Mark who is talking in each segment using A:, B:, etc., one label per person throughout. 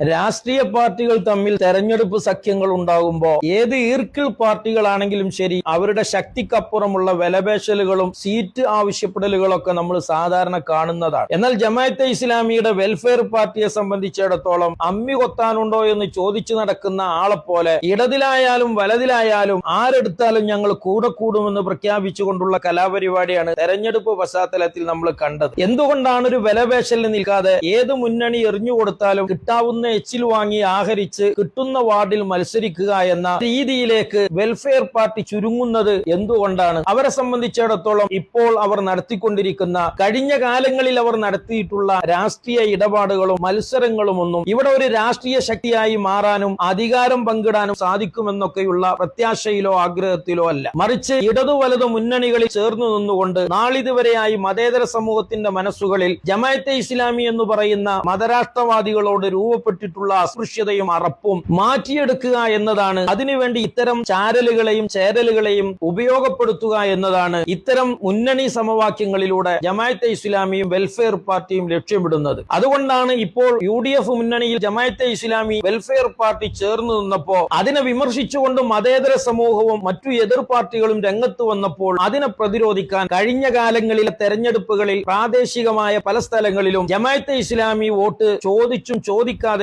A: രാഷ്ട്രീയ പാർട്ടികൾ തമ്മിൽ തെരഞ്ഞെടുപ്പ് സഖ്യങ്ങൾ ഉണ്ടാകുമ്പോൾ ഏത് ഈർക്കിൾ പാർട്ടികളാണെങ്കിലും ശരി അവരുടെ ശക്തിക്കപ്പുറമുള്ള വിലപേശലുകളും സീറ്റ് ആവശ്യപ്പെടലുകളൊക്കെ നമ്മൾ സാധാരണ കാണുന്നതാണ്. എന്നാൽ ജമാഅത്തെ ഇസ്ലാമിയുടെ വെൽഫെയർ പാർട്ടിയെ സംബന്ധിച്ചിടത്തോളം അമ്മി കൊത്താനുണ്ടോ എന്ന് ചോദിച്ചു നടക്കുന്ന ആളെ പോലെ ഇടതിലായാലും വലതിലായാലും ആരെടുത്താലും ഞങ്ങൾ കൂടെ കൂടുമെന്ന് പ്രഖ്യാപിച്ചുകൊണ്ടുള്ള കലാപരിപാടിയാണ് തെരഞ്ഞെടുപ്പ് പശ്ചാത്തലത്തിൽ നമ്മൾ കണ്ടത്. എന്തുകൊണ്ടാണ് ഒരു വിലപേശലിന് നിൽക്കാതെ ഏത് മുന്നണി എറിഞ്ഞു കൊടുത്താലും കിട്ടാവുന്ന എച്ചിൽ വാങ്ങി ആഹരിച്ച് കിട്ടുന്ന വാർഡിൽ മത്സരിക്കുക എന്ന രീതിയിലേക്ക് വെൽഫെയർ പാർട്ടി ചുരുങ്ങുന്നത് എന്തുകൊണ്ടാണ്? അവരെ സംബന്ധിച്ചിടത്തോളം ഇപ്പോൾ അവർ നടത്തിക്കൊണ്ടിരിക്കുന്ന കഴിഞ്ഞ കാലങ്ങളിൽ അവർ നടത്തിയിട്ടുള്ള രാഷ്ട്രീയ ഇടപാടുകളും മത്സരങ്ങളും ഒന്നും ഇവിടെ ഒരു രാഷ്ട്രീയ ശക്തിയായി മാറാനും അധികാരം പങ്കിടാനും സാധിക്കുമെന്നൊക്കെയുള്ള പ്രത്യാശയിലോ ആഗ്രഹത്തിലോ അല്ല. മറിച്ച് ഇടതു വലതു മുന്നണികളിൽ ചേർന്നു നിന്നുകൊണ്ട് നാളിതുവരെയായി മതേതര സമൂഹത്തിന്റെ മനസ്സുകളിൽ ജമായത്തെ ഇസ്ലാമി എന്ന് പറയുന്ന മതരാഷ്ട്രവാദികളോട് രൂപപ്പെട്ടിട്ടുള്ള അസ്പൃശ്യതയും അറപ്പും മാറ്റിയെടുക്കുക എന്നതാണ്. അതിനുവേണ്ടി ഇത്തരം ചാരലുകളെയും ചേരലുകളെയും ഉപയോഗപ്പെടുത്തുക എന്നതാണ് ഇത്തരം മുന്നണി സമവാക്യങ്ങളിലൂടെ ജമായത്തെ ഇസ്ലാമിയും വെൽഫെയർ പാർട്ടിയും ലക്ഷ്യമിടുന്നത്. അതുകൊണ്ടാണ് ഇപ്പോൾ യു ഡി എഫ് മുന്നണിയിൽ ജമായത്തെ ഇസ്ലാമി വെൽഫെയർ പാർട്ടി ചേർന്ന് നിന്നപ്പോ അതിനെ വിമർശിച്ചുകൊണ്ട് മതേതര സമൂഹവും മറ്റു എതിർ പാർട്ടികളും രംഗത്ത് വന്നപ്പോൾ അതിനെ പ്രതിരോധിക്കാൻ കഴിഞ്ഞ കാലങ്ങളിലെ തെരഞ്ഞെടുപ്പുകളിൽ പ്രാദേശികമായ പല സ്ഥലങ്ങളിലും ജമായത്തെ ഇസ്ലാമി വോട്ട് ചോദിച്ചും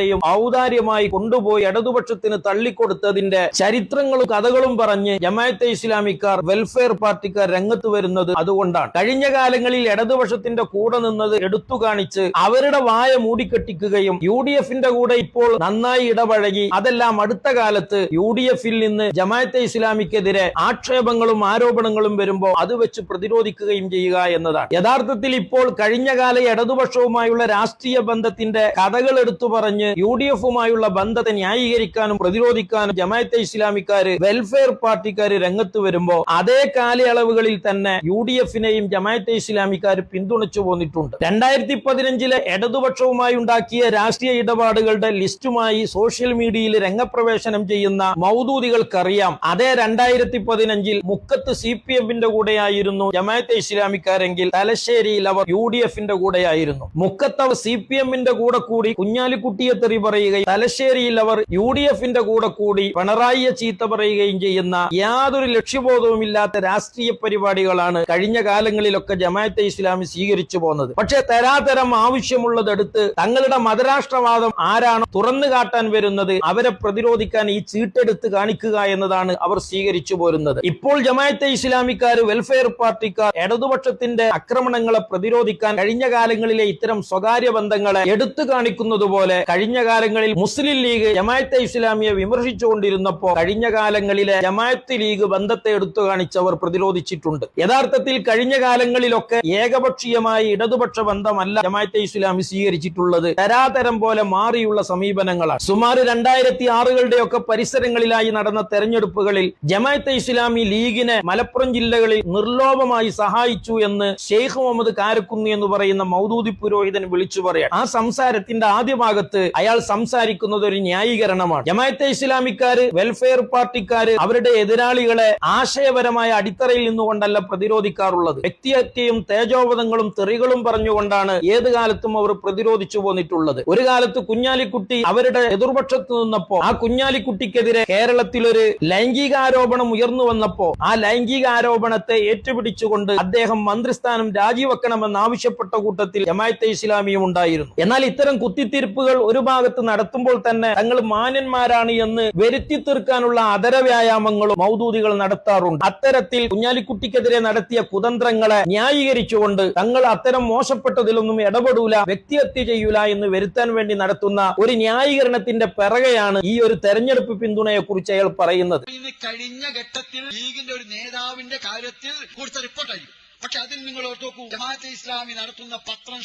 A: ചോദിക്കാതെയും ഔദാര്യമായി കൊണ്ടുപോയി ഇടതുപക്ഷത്തിന് തള്ളിക്കൊടുത്തതിന്റെ ചരിത്രങ്ങളും കഥകളും പറഞ്ഞ് ജമാഅത്തെ ഇസ്ലാമിക്കാർ വെൽഫെയർ പാർട്ടിക്കാർ രംഗത്ത് വരുന്നത് അതുകൊണ്ടാണ്. കഴിഞ്ഞ കാലങ്ങളിൽ ഇടതുപക്ഷത്തിന്റെ കൂടെ നിന്നത് എടുത്തു കാണിച്ച് അവരുടെ വായ മൂടിക്കെട്ടിക്കുകയും യു ഡി എഫിന്റെ കൂടെ ഇപ്പോൾ നന്നായി ഇടപഴകി അതെല്ലാം അടുത്ത കാലത്ത് യു ഡി എഫിൽ നിന്ന് ജമാഅത്തെ ഇസ്ലാമിക്കെതിരെ ആക്ഷേപങ്ങളും ആരോപണങ്ങളും വരുമ്പോൾ അത് വെച്ച് പ്രതിരോധിക്കുകയും ചെയ്യുക എന്നതാണ്. യഥാർത്ഥത്തിൽ ഇപ്പോൾ കഴിഞ്ഞ കാല ഇടതുപക്ഷവുമായുള്ള രാഷ്ട്രീയ ബന്ധത്തിന്റെ കഥകൾ എടുത്തു പറഞ്ഞ് യു ഡി എഫുമായുള്ള ബന്ധത്തെ ന്യായീകരിക്കാനും പ്രതിരോധിക്കാനും ജമായത്തെ ഇസ്ലാമിക്കാര് വെൽഫെയർ പാർട്ടിക്കാര് രംഗത്ത് വരുമ്പോൾ അതേ കാലയളവുകളിൽ തന്നെ യു ഡി എഫിനെയും ജമായത്തെ ഇസ്ലാമിക്കാർ പിന്തുണച്ചു പോന്നിട്ടുണ്ട്. രണ്ടായിരത്തി പതിനഞ്ചിലെ ഇടതുപക്ഷവുമായി ഉണ്ടാക്കിയ രാഷ്ട്രീയ ഇടപാടുകളുടെ ലിസ്റ്റുമായി സോഷ്യൽ മീഡിയയിൽ രംഗപ്രവേശനം ചെയ്യുന്ന മൗദൂദികൾക്കറിയാം. അതേ രണ്ടായിരത്തി പതിനഞ്ചിൽ മുക്കത്ത് സി പി എമ്മിന്റെ കൂടെയായിരുന്നു ജമായത്തെ ഇസ്ലാമിക്കാരെങ്കിൽ തലശ്ശേരിയിൽ അവർ യു ഡി എഫിന്റെ കൂടെയായിരുന്നു. മുക്കത്ത് അവർ സി പി എമ്മിന്റെ കൂടെ കൂടി കുഞ്ഞാലിക്കുട്ടിയെ തെറി പറയുകയും തലശ്ശേരിയിൽ അവർ യു ഡി എഫിന്റെ കൂടെ കൂടി പിണറായിയെ ചീത്ത പറയുകയും ചെയ്യുന്ന യാതൊരു ലക്ഷ്യബോധവുമില്ലാത്ത രാഷ്ട്രീയ പരിപാടികളാണ് കഴിഞ്ഞ കാലങ്ങളിലൊക്കെ ജമാഅത്തെ ഇസ്ലാമി സ്വീകരിച്ചു പോകുന്നത് പക്ഷെ തരാതരം ആവശ്യമുള്ളതെടുത്ത് തങ്ങളുടെ മതരാഷ്ട്രവാദം ആരാണോ തുറന്നു കാട്ടാൻ വരുന്നത് അവരെ പ്രതിരോധിക്കാൻ ഈ ചീട്ടെടുത്ത് കാണിക്കുക എന്നതാണ് അവർ സ്വീകരിച്ചു പോരുന്നത്. ഇപ്പോൾ ജമാഅത്തെ ഇസ്ലാമിക്കാർ വെൽഫെയർ പാർട്ടിക്കാർ ഇടതുപക്ഷത്തിന്റെ ആക്രമണങ്ങളെ പ്രതിരോധിക്കാൻ കഴിഞ്ഞ കാലങ്ങളിലെ ഇത്തരം സ്വകാര്യ ബന്ധങ്ങളെ എടുത്തു കാണിക്കുന്നത് പോലെ കഴിഞ്ഞ കാലങ്ങളിൽ മുസ്ലിം ലീഗ് ജമാഅത്തെ ഇസ്ലാമിയെ വിമർശിച്ചുകൊണ്ടിരുന്നപ്പോ കഴിഞ്ഞ കാലങ്ങളിലെ ജമാഅത്ത് ലീഗ് ബന്ധത്തെ എടുത്തു കാണിച്ചവർ പ്രതിരോധിച്ചിട്ടുണ്ട്. യഥാർത്ഥത്തിൽ കഴിഞ്ഞ കാലങ്ങളിലൊക്കെ ഏകപക്ഷീയമായി ഇടതുപക്ഷ ബന്ധമല്ല ജമാഅത്തെ ഇസ്ലാമി സ്വീകരിച്ചിട്ടുള്ളത്. തരാതരം പോലെ മാറിയുള്ള സമീപനങ്ങളാണ്. സുമാർ രണ്ടായിരത്തി ആറുകളുടെയൊക്കെ പരിസരങ്ങളിലായി നടന്ന തെരഞ്ഞെടുപ്പുകളിൽ ജമാഅത്തെ ഇസ്ലാമി ലീഗിനെ മലപ്പുറം ജില്ലകളിൽ നിർലോഭമായി സഹായിച്ചു എന്ന് ഷെയ്ഖ് മുഹമ്മദ് കാരക്കുന്നി എന്ന് പറയുന്ന മൗദൂദി പുരോഹിതൻ വിളിച്ചു പറയാം ആ സംസാരത്തിന്റെ ആദ്യ ഭാഗത്ത് അയാൾ സംസാരിക്കുന്നത് ഒരു ന്യായീകരണമാണ്. ജമാഅത്തെ ഇസ്ലാമിക്കാര് വെൽഫെയർ പാർട്ടിക്കാര് അവരുടെ എതിരാളികളെ ആശയപരമായ അടിത്തറയിൽ നിന്നുകൊണ്ടല്ല പ്രതിരോധിക്കാറുള്ളത്. വ്യക്തിഹത്യയും തേജോവധങ്ങളും തെറികളും പറഞ്ഞുകൊണ്ടാണ് ഏത് കാലത്തും അവർ പ്രതിരോധിച്ചു പോന്നിട്ടുള്ളത്. ഒരു കാലത്ത് കുഞ്ഞാലിക്കുട്ടി അവരുടെ എതിർപക്ഷത്ത് നിന്നപ്പോ ആ കുഞ്ഞാലിക്കുട്ടിക്കെതിരെ കേരളത്തിൽ ഒരു ലൈംഗികാരോപണം ഉയർന്നു വന്നപ്പോ ആ ലൈംഗികാരോപണത്തെ ഏറ്റുപിടിച്ചുകൊണ്ട് അദ്ദേഹം മന്ത്രിസ്ഥാനം രാജിവെക്കണമെന്ന് ആവശ്യപ്പെട്ട കൂട്ടത്തിൽ ജമാഅത്തെ ഇസ്ലാമിയും ഉണ്ടായിരുന്നു. എന്നാൽ ഇത്തരം കുത്തിത്തിരിപ്പുകൾ ഒരു ഭാഗത്ത് നടത്തുമ്പോൾ തന്നെ തങ്ങൾ മാന്യന്മാരാണ് എന്ന് വരുത്തി തീർക്കാനുള്ള അതര വ്യായാമങ്ങളും മൗദൂദികൾ നടത്താറുണ്ട്. അത്തരത്തിൽ കുഞ്ഞാലിക്കുട്ടിക്കെതിരെ നടത്തിയ കുതന്ത്രങ്ങളെ ന്യായീകരിച്ചുകൊണ്ട് തങ്ങൾ അത്തരം മോശപ്പെട്ടതിലൊന്നും ഇടപെടൂല വ്യക്തിഹത്യ ചെയ്യൂല എന്ന് വരുത്താൻ വേണ്ടി നടത്തുന്ന ഒരു ന്യായീകരണത്തിന്റെ പിറകെയാണ് ഈ ഒരു തെരഞ്ഞെടുപ്പ് പിന്തുണയെ കുറിച്ച് അയാൾ പറയുന്നത്.
B: കഴിഞ്ഞ ഘട്ടത്തിൽ ലീഗിന്റെ ഒരു നേതാവിന്റെ കാര്യത്തിൽ കൊടുത്ത റിപ്പോർട്ടായിരിക്കും പക്ഷെ അതിൽ നിങ്ങൾ ഓർത്ത് നോക്കൂ ജമാഅത്തെ ഇസ്ലാമി നടത്തുന്ന പത്രം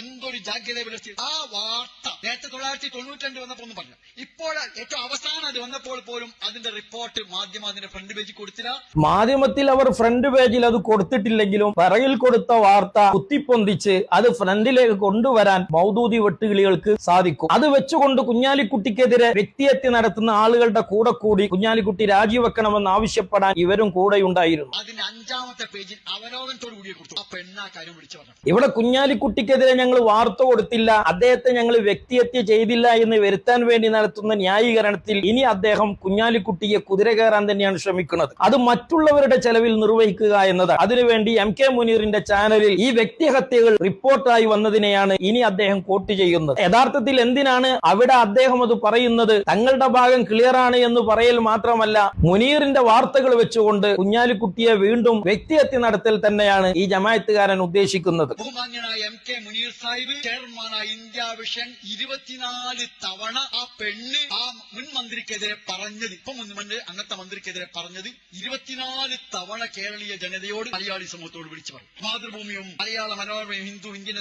B: എന്തൊരു ജാഗ്രത പുലർത്തി ആ വാർത്ത നേരത്തെ തൊള്ളായിരത്തി തൊണ്ണൂറ്റി വന്നപ്പോൾ ഒന്ന് പറഞ്ഞു. ഇപ്പോൾ ഏറ്റവും അവസാനം അത് വന്നപ്പോൾ പോലും അതിന്റെ റിപ്പോർട്ട് മാധ്യമം അതിന്റെ ഫ്രണ്ട് പേജിൽ കൊടുത്തില്ല.
A: മാധ്യമത്തിൽ അവർ ഫ്രണ്ട് പേജിൽ അത് കൊടുത്തിട്ടില്ലെങ്കിലും പറയിൽ കൊടുത്ത വാർത്ത കുത്തിപ്പൊന്തിച്ച് അത് ഫ്രണ്ടിലേക്ക് കൊണ്ടുവരാൻ മൗദൂദി വെട്ടുകിളികൾക്ക് സാധിക്കും. അത് വെച്ചുകൊണ്ട് കുഞ്ഞാലിക്കുട്ടിക്കെതിരെ വ്യക്തിഹത്യ നടത്തുന്ന ആളുകളുടെ കൂടെ കൂടി കുഞ്ഞാലിക്കുട്ടി രാജിവെക്കണമെന്ന് ആവശ്യപ്പെടാൻ ഇവരും കൂടെയുണ്ടായിരുന്നു.
B: അതിന്റെ അഞ്ചാമത്തെ പേജിൽ പേജിൽ കൊടുത്തു. ആ പെണ്ണാ കാര്യം വിളിച്ചു പറഞ്ഞു.
A: ഇവിടെ കുഞ്ഞാലിക്കുട്ടിക്കെതിരെ ഞങ്ങൾ വാർത്ത കൊടുത്തില്ല. അദ്ദേഹത്തെ ഞങ്ങൾ വ്യക്തിഹത്യ ചെയ്തില്ല എന്ന് വരുത്താൻ വേണ്ടി നടത്തുന്ന ന്യായീകരണത്തിൽ ഇനി അദ്ദേഹം കുഞ്ഞാലിക്കുട്ടിയെ കുതിര കയറാൻ തന്നെയാണ് ശ്രമിക്കുന്നത്. അത് മറ്റുള്ളവരുടെ ചെലവിൽ നിർവഹിക്കുക എന്നതാണ്. അതിനുവേണ്ടി എം കെ മുനീറിന്റെ ചാനലിൽ ഈ വ്യക്തിഹത്യകൾ റിപ്പോർട്ടായി വന്നതിനെയാണ് ഇനി അദ്ദേഹം കോട്ട് ചെയ്യുന്നത്. യഥാർത്ഥത്തിൽ എന്തിനാണ് അവിടെ അദ്ദേഹം അത് പറയുന്നത്? തങ്ങളുടെ ഭാഗം ക്ലിയർ ആണ് എന്ന് പറയൽ മാത്രമല്ല മുനീറിന്റെ വാർത്തകൾ വെച്ചുകൊണ്ട് കുഞ്ഞാലിക്കുട്ടിയെ വീണ്ടും വ്യക്തിഹത്യ നടത്തൽ തന്നെയാണ് ഈ ജമായത്തുകാരൻ ഉദ്ദേശിക്കുന്നത്.
B: ബഹുമാന്യനായ എം കെ മുനീർ സാഹിബ് ചെയർമാനായ ഇന്ത്യ വിഷൻ ഇരുപത്തിനാല് തവണ ആ പെണ്ണ് ആ മുൻ മന്ത്രിക്കെതിരെ പറഞ്ഞത് ഇപ്പൊ മുൻ മന്ത്രി അങ്ങനത്തെ മന്ത്രിക്കെതിരെ പറഞ്ഞത് ഇരുപത്തിനാല് തവണ കേരളീയ ജനതയോട് മലയാളി സമൂഹത്തോട് വിളിച്ചു പറഞ്ഞു. മാതൃഭൂമിയും മലയാള മനോരമയും ഹിന്ദു ഇന്ത്യൻ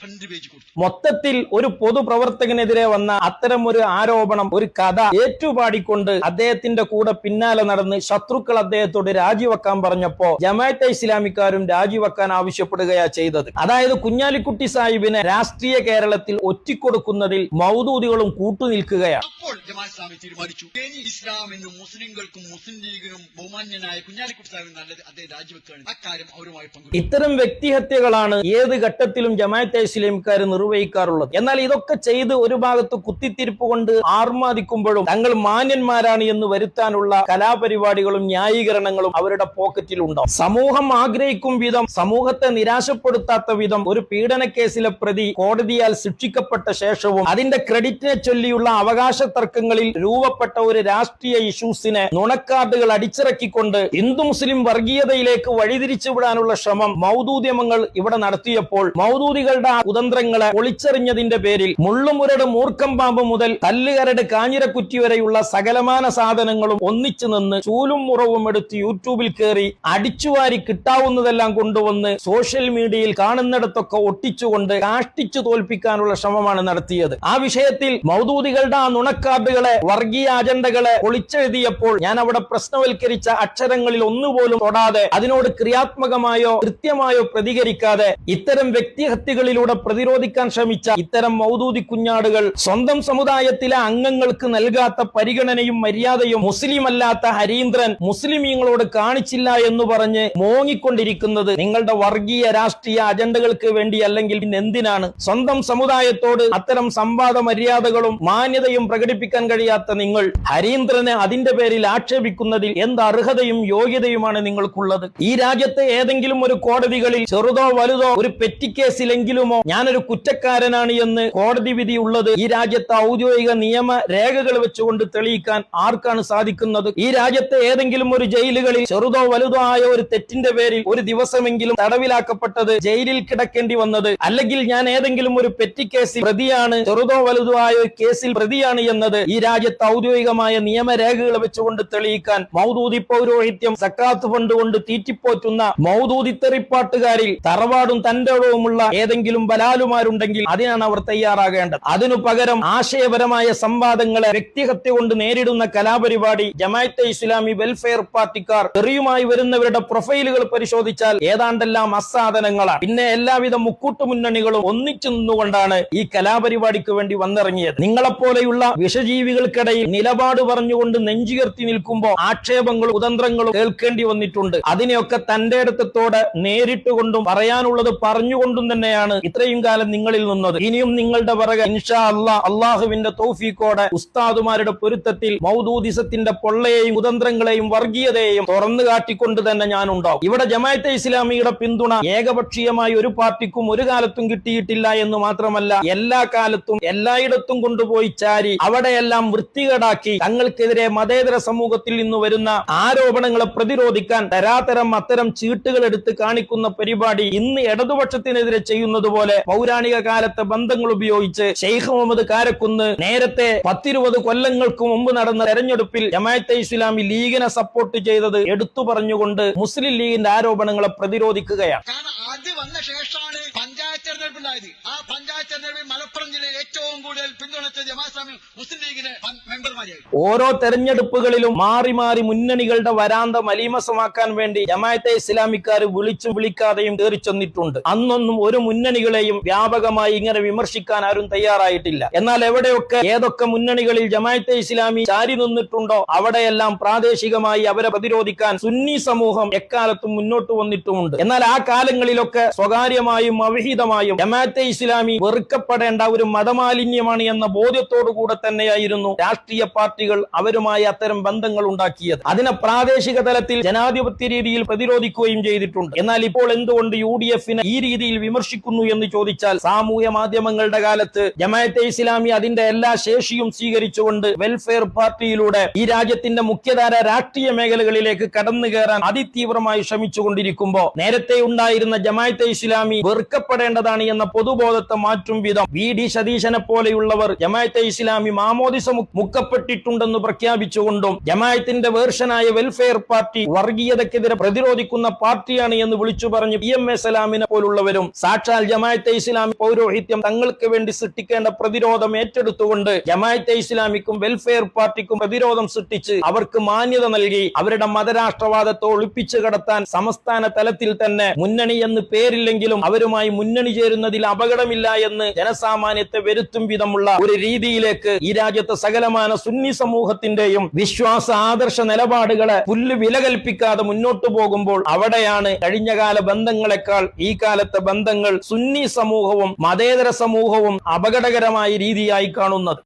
B: ഫ്രണ്ട് പേജ് കൊടുത്തു.
A: മൊത്തത്തിൽ ഒരു പൊതുപ്രവർത്തകനെതിരെ വന്ന അത്തരം ഒരു ആരോപണം ഒരു കഥ ഏറ്റുപാടിക്കൊണ്ട് അദ്ദേഹത്തിന്റെ കൂടെ പിന്നാലെ നടന്ന് ശത്രുക്കൾ അദ്ദേഹത്തോട് രാജിവെക്കാൻ പറഞ്ഞപ്പോ ജമാഅത്തെ ഇസ്ലാമിക്കാരും രാജിവെക്കാൻ ആവശ്യപ്പെടുകയാ ചെയ്തത്. അതായത് കുഞ്ഞാലിക്കുട്ടി സാഹിബിനെ രാഷ്ട്രീയ കേരളത്തിൽ ഒറ്റിക്കൊടുക്കുന്നതിൽ മൗദൂദികളും കൂട്ടുനിൽക്കുകയാണ്.
B: തീരുമാനിച്ചു. ഇസ്ലാമിനും മുസ്ലിങ്ങൾക്കും മുസ്ലിം ലീഗിനും ബഹുമാന്യനായ കുഞ്ഞാലിക്കുട്ടി സാഹിബ് നല്ലത് അദ്ദേഹം രാജിവെക്കുകയാണ്. അക്കാര്യം അവരുമായി
A: ഇത്തരം വ്യക്തിഹത്യകളാണ് ഏത് ഘട്ടത്തിലും ജമാഅത്തെ ഇസ്ലാമിക്കാർ നിർവഹിക്കാറുള്ളത്. എന്നാൽ ഇതൊക്കെ ചെയ്ത് ഒരു ഭാഗത്ത് കുത്തിത്തിരിപ്പ് കൊണ്ട് ആർമാദിക്കുമ്പോഴും തങ്ങൾ മാന്യന്മാരാണ് എന്ന് വരുത്താനുള്ള കലാപരിപാടികളും ന്യായീകരണങ്ങളും അവരുടെ പോക്കറ്റിൽ ഉണ്ടാവും സമൂഹം ആഗ്രഹിക്കും വിധം സമൂഹത്തെ നിരാശപ്പെടുത്താത്ത വിധം ഒരു പീഡന കേസിലെ പ്രതി കോടതിയാൽ ശിക്ഷിക്കപ്പെട്ട ശേഷവും അതിന്റെ ക്രെഡിറ്റിനെ ചൊല്ലിയുള്ള അവകാശ തർക്കങ്ങളിൽ രൂപപ്പെട്ട ഒരു രാഷ്ട്രീയ ഇഷ്യൂസിനെ നുണക്കാർഡുകൾ അടിച്ചിറക്കിക്കൊണ്ട് ഹിന്ദു മുസ്ലിം വർഗീയതയിലേക്ക് വഴിതിരിച്ചു വിടാനുള്ള ശ്രമം മൗദൂദ്യമങ്ങൾ ഇവിടെ നടത്തിയപ്പോൾ മൗദൂദികളുടെ കുതന്ത്രങ്ങളെ ഒളിച്ചെറിഞ്ഞതിന്റെ പേരിൽ മുള്ളുമുരട് മൂർക്കം പാമ്പ് മുതൽ കല്ലുകരട് കാഞ്ഞിരക്കുറ്റി വരെയുള്ള സകലമാന സാധനങ്ങളും ഒന്നിച്ചു നിന്ന് ചൂലും മുറവും എടുത്ത് യൂട്യൂബിൽ കയറി അടിച്ചുവാരി കിട്ടാവുന്നതെല്ലാം കൊണ്ടുവന്ന് സോഷ്യൽ മീഡിയയിൽ കാണുന്നിടത്തൊക്കെ ഒട്ടിച്ചുകൊണ്ട് കാഷ്ടിച്ചു തോൽപ്പിക്കാനുള്ള ശ്രമമാണ് നടത്തിയത്. ആ വിഷയത്തിൽ മൗദൂദികളുടെ ആ നുണക്കാർഡുകളെ വർഗീയ അജണ്ടകളെ ഒളിച്ചെഴുതിയപ്പോൾ ഞാൻ അവിടെ പ്രശ്നവൽക്കരിച്ച അക്ഷരങ്ങളിൽ ഒന്നുപോലും തൊടാതെ അതിനോട് ക്രിയാത്മകമായോ കൃത്യമായോ പ്രതികരിക്കാതെ ഇത്തരം വ്യക്തിഹത്യകളിലൂടെ പ്രതിരോധിക്കാൻ ശ്രമിച്ച ഇത്തരം മൗദൂദി കുഞ്ഞാടുകൾ സ്വന്തം സമുദായത്തിലെ അംഗങ്ങൾക്ക് നൽകാത്ത പരിഗണനയും മര്യാദയും മുസ്ലിം അല്ലാത്ത ഹരീന്ദ്രൻ മുസ്ലിമീങ്ങളോട് കാണിച്ചില്ല എന്ന് പറഞ്ഞ് മോങ്ങിക്കൊണ്ടിരിക്കുന്നത് നിങ്ങളുടെ വർഗീയ രാഷ്ട്രീയ അജണ്ടകൾക്ക് വേണ്ടി അല്ലെങ്കിൽ പിന്നെ എന്തിനാണ്? സ്വന്തം സമുദായത്തോട് അത്തരം സംവാദ മര്യാദകളും മാന്യതയും പ്രകടിപ്പിക്കാൻ കഴിയാത്ത നിങ്ങൾ ഹരീന്ദ്രനെ അതിന്റെ പേരിൽ ആക്ഷേപിക്കുന്നതിൽ എന്ത് അർഹതയും യോഗ്യതയുമാണ് നിങ്ങൾക്കുള്ളത്? ഈ രാജ്യത്തെ ഏതെങ്കിലും ഒരു കോടതികളിൽ ചെറുതോ വലുതോ ഒരു പെറ്റിക്കേസിലെങ്കിലുമോ ഞാനൊരു കുറ്റക്കാരനാണ് എന്ന് കോടതി വിധി ഉള്ളത് ഈ രാജ്യത്തെ ഔദ്യോഗിക നിയമ രേഖകൾ വെച്ചുകൊണ്ട് തെളിയിക്കാൻ ആർക്കാണ് സാധിക്കുന്നത്? ഈ രാജ്യത്തെ ഏതെങ്കിലും ഒരു ജയിലുകളിൽ ചെറുതോ വലുതോ ആയ ഒരു തെറ്റിന്റെ പേരിൽ ഒരു ദിവസമെങ്കിലും തടവിലാക്കപ്പെട്ടത് ജയിലിൽ കിടക്കേണ്ടി വന്നത് അല്ലെങ്കിൽ ഞാൻ ഏതെങ്കിലും ഒരു പെറ്റി കേസിൽ പ്രതിയാണ് ചെറുതോ വലുതോ ആയ കേസിൽ പ്രതിയാണ് എന്നത് ഈ രാജ്യത്ത് ഔദ്യോഗികമായ നിയമരേഖകൾ വെച്ചുകൊണ്ട് തെളിയിക്കാൻ മൗദൂദി പൗരോഹിത്യം സക്കാത്ത് ഫണ്ട് കൊണ്ട് തീറ്റിപ്പോറ്റുന്ന മൗദൂദി തെറിപ്പാട്ടുകാരിൽ തറവാടും തന്റെടവുമുള്ള ഏതെങ്കിലും ബലാലുമാരുണ്ടെങ്കിൽ അതിനാണ് അവർ തയ്യാറാകേണ്ടത്. അതിനു പകരം ആശയപരമായ സംവാദങ്ങളെ വ്യക്തിഹത്യ കൊണ്ട് നേരിടുന്ന കലാപരിപാടി ജമാഅത്തെ ഇസ്ലാമി വെൽഫെയർ പാർട്ടിക്കാർ തെറിയുമായി വരുന്നവരുടെ പ്രൊഫൈലുകൾ പരിശോധിച്ചാൽ ഏതാണ്ടെല്ലാം അസാധനങ്ങളാണ്. പിന്നെ എല്ലാവിധ മുക്കൂട്ടു മുന്നണികളും ഒന്നിച്ചു നിന്നുകൊണ്ടാണ് ഈ കലാപരിപാടിക്ക് വേണ്ടി വന്നിറങ്ങിയത്. നിങ്ങളെപ്പോലെയുള്ള വിഷജീവികൾക്കിടയിൽ നിലപാട് പറഞ്ഞുകൊണ്ട് നെഞ്ചുയർത്തി നിൽക്കുമ്പോൾ ആക്ഷേപങ്ങളും കുതന്ത്രങ്ങളും കേൾക്കേണ്ടി വന്നിട്ടുണ്ട്. അതിനെയൊക്കെ തന്റെ അടുത്തത്തോടെ നേരിട്ടുകൊണ്ടും പറയാനുള്ളത് പറഞ്ഞുകൊണ്ടും തന്നെയാണ് ഇത്രയും കാലം നിങ്ങളിൽ നിന്നത്. ഇനിയും നിങ്ങളുടെ പിറകെ ഇൻഷാ അല്ലാ അള്ളാഹുവിന്റെ തൗഫീഖോടെ ഉസ്താദുമാരുടെ പൊരുത്തത്തിൽ മൗദൂദിസത്തിന്റെ പൊള്ളയെയും കുതന്ത്രങ്ങളെയും വർഗീയതയെയും തുറന്നു കാട്ടിക്കൊണ്ട് തന്നെ ഞാൻ ഉണ്ടാവും ഇവിടെ ജമാഅത്തെ ഇസ്ലാമിയുടെ പിന്തുണ ഏകപക്ഷീയമായി ഒരു പാർട്ടിക്കും ഒരു കാലത്തും കിട്ടിയിട്ടില്ല എന്ന് മാത്രമല്ല എല്ലാ കാലത്തും എല്ലായിടത്തും കൊണ്ടുപോയി ചാരി അവിടെയെല്ലാം വൃത്തികേടാക്കി തങ്ങൾക്കെതിരെ മതേതര സമൂഹത്തിൽ നിന്ന് വരുന്ന ആരോപണങ്ങളെ പ്രതിരോധിക്കാൻ തരാതരം അത്തരം ചീട്ടുകൾ എടുത്ത് കാണിക്കുന്ന പരിപാടി ഇന്ന് ഇടതുപക്ഷത്തിനെതിരെ ചെയ്യുന്നത് പോലെ പൗരാണിക കാലത്തെ ബന്ധങ്ങൾ ഉപയോഗിച്ച് ഷെയ്ഖ് മുഹമ്മദ് കാരക്കുന്ന് നേരത്തെ പത്തിരുപത് കൊല്ലങ്ങൾക്ക് മുമ്പ് നടന്ന തെരഞ്ഞെടുപ്പിൽ ജമാഅത്തെ ഇസ്ലാമി ലീഗിനെ സപ്പോർട്ട് ചെയ്തത് എടുത്തു പറഞ്ഞുകൊണ്ട് മുസ്ലിം ലീഗിന്റെ ആരോപണങ്ങളെ പ്രതിരോധിക്കുകയാണ്.
B: അത് വന്ന ശേഷമാണ് പഞ്ചായത്ത് തെരഞ്ഞെടുപ്പ് ഉണ്ടായത് ആ പഞ്ചായത്ത് തെരഞ്ഞെടുപ്പിൽ മലപ്പുറം ജില്ലയിൽ ഏറ്റവും കൂടുതൽ പിന്തുണച്ച ജമാസ്വാമി മുസ്ലിം ലീഗിന് മെമ്പർമാരെയായി
A: ഓരോ തെരഞ്ഞെടുപ്പുകളിലും മാറി മാറി മുന്നണികളുടെ വരാന്ത മലീമസമാക്കാൻ വേണ്ടി ജമായത്തെ ഇസ്ലാമിക്കാർ വിളിച്ചു വിളിക്കാതെയും കയറി ചെന്നിട്ടുണ്ട്. അന്നൊന്നും ഒരു മുന്നണികളെയും വ്യാപകമായി ഇങ്ങനെ വിമർശിക്കാൻ ആരും തയ്യാറായിട്ടില്ല. എന്നാൽ എവിടെയൊക്കെ ഏതൊക്കെ മുന്നണികളിൽ ജമായത്തെ ഇസ്ലാമി ചാരി നിന്നിട്ടുണ്ടോ അവിടെയെല്ലാം പ്രാദേശികമായി അവരെ പ്രതിരോധിക്കാൻ സുന്നി സമൂഹം എക്കാലത്തും മുന്നോട്ട് വന്നിട്ടുമുണ്ട്. എന്നാൽ ആ കാലങ്ങളിലൊക്കെ സ്വകാര്യമായും അവിഹിതമായും ജമാഅത്തെ ഇസ്ലാമി വെറുക്കപ്പെടേണ്ട ഒരു മതമാലിന്യമാണ് എന്ന ബോധ്യത്തോടു കൂടെ തന്നെയായിരുന്നു രാഷ്ട്രീയ പാർട്ടികൾ അവരുമായി അത്തരം ബന്ധങ്ങൾ ഉണ്ടാക്കിയത്. അതിനെ പ്രാദേശിക തലത്തിൽ ജനാധിപത്യ രീതിയിൽ പ്രതിരോധിക്കുകയും ചെയ്തിട്ടുണ്ട്. എന്നാൽ ഇപ്പോൾ എന്തുകൊണ്ട് യു ഡി എഫിനെ ഈ രീതിയിൽ വിമർശിക്കുന്നു എന്ന് ചോദിച്ചാൽ സാമൂഹ്യ മാധ്യമങ്ങളുടെ കാലത്ത് ജമാഅത്തെ ഇസ്ലാമി അതിന്റെ എല്ലാ ശേഷിയും സ്വീകരിച്ചുകൊണ്ട് വെൽഫെയർ പാർട്ടിയിലൂടെ ഈ രാജ്യത്തിന്റെ മുഖ്യധാര രാഷ്ട്രീയ മേഖലകളിലേക്ക് കടന്നു കയറാൻ അതിതീവ്രമായി ശ്രമിച്ചുകൊണ്ടിരിക്കുമ്പോ നേരത്തെ ഉണ്ടായിരുന്ന ജമാഅത്തെ ഇസ്ലാമി വെറുക്കപ്പെടേണ്ടതാണ് എന്ന പൊതുബോധത്തെ മാറ്റും വിധം വി ഡി സതീശനെ പോലെയുള്ളവർ ജമാഅത്തെ ഇസ്ലാമി മാമോദിസ മുക്കപ്പെട്ടിട്ടുണ്ടെന്ന് പ്രഖ്യാപിച്ചുകൊണ്ടും ജമാഅത്തിന്റെ വേർഷനായ വെൽഫെയർ പാർട്ടി വർഗീയതക്കെതിരെ പ്രതിരോധിക്കുന്ന പാർട്ടിയാണ് എന്ന് വിളിച്ചു പറഞ്ഞ് പി എം എ സലാമിനെ പോലുള്ളവരും സാക്ഷാൽ ജമാഅത്തെ ഇസ്ലാമി പൗരോഹിത്യം തങ്ങൾക്ക് വേണ്ടി സൃഷ്ടിക്കേണ്ട പ്രതിരോധം ഏറ്റെടുത്തുകൊണ്ട് ജമാഅത്തെ ഇസ്ലാമിക്കും വെൽഫെയർ പാർട്ടിക്കും പ്രതിരോധം സൃഷ്ടിച്ച് അവർക്ക് മാന്യത നൽകി അവരുടെ മതരാഷ്ട്രവാദത്തെ ഒളിപ്പിച്ചു കടത്താൻ സംസ്ഥാന തലത്തിൽ തന്നെ മുന്നണി എന്ന് പേരില്ലെങ്കിലും അവരുമായി മുന്നണി ചേരുന്നതിൽ അപകടമില്ല എന്ന് ജനസാമാന്യത്തെ വരുത്തും വിധമുള്ള ഒരു രീതിയിലേക്ക് ഈ രാജ്യത്തെ സകലമാന സുന്നി സമൂഹത്തിന്റെയും വിശ്വാസ ആദർശ നിലപാടുകളെ പുല്ല് വില കൽപ്പിക്കാതെ മുന്നോട്ടു പോകുമ്പോൾ അവിടെയാണ് കഴിഞ്ഞകാല ബന്ധങ്ങളെക്കാൾ ഈ കാലത്തെ ബന്ധങ്ങൾ സുന്നി സമൂഹവും മതേതര സമൂഹവും അപകടകരമായ രീതിയായി കാണുന്നത്.